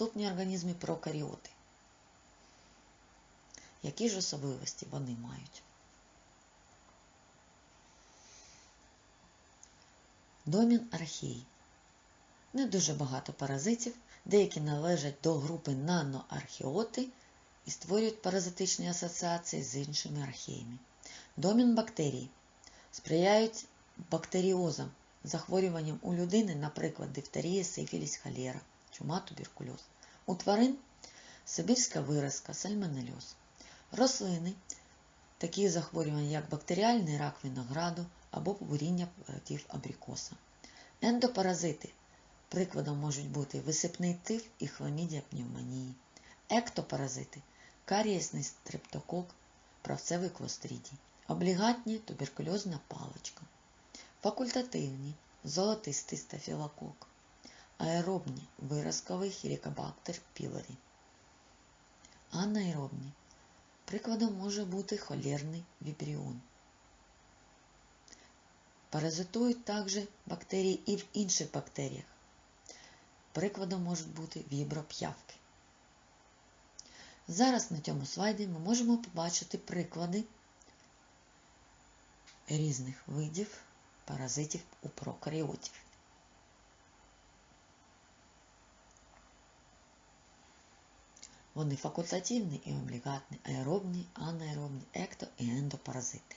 Наступні організми прокаріоти. Які ж особливості вони мають? Домін архій. Не дуже багато паразитів, деякі належать до групи наноархеоти і створюють паразитичні асоціації з іншими археями. Домін бактерій сприяють бактеріозам, захворюванням у людини, наприклад, дифтерія, сифіліс, холера, чума, туберкульоз. У тварин сибірська виразка, сальмонельоз. Рослини такі захворювання, як бактеріальний рак винограду або побуріння плодів абрикоса. Ендопаразити прикладом можуть бути висипний тиф і хламідія пневмонії. Ектопаразити карієсний стрептокок, правцевий клостридій. Облігатні туберкульозна паличка. Факультативні золотистий стафілокок. Аеробні виразковий хірікобактер пілорі. Анаеробні Прикладом може бути холерний вібріон. Паразитують також бактерії і в інших бактеріях. Прикладом можуть бути віброп'явки. Зараз на цьому слайді ми можемо побачити приклади різних видів паразитів у прокаріотів. Вони факультативні і облігатні, аеробні, анаеробні, екто- і ендопаразити.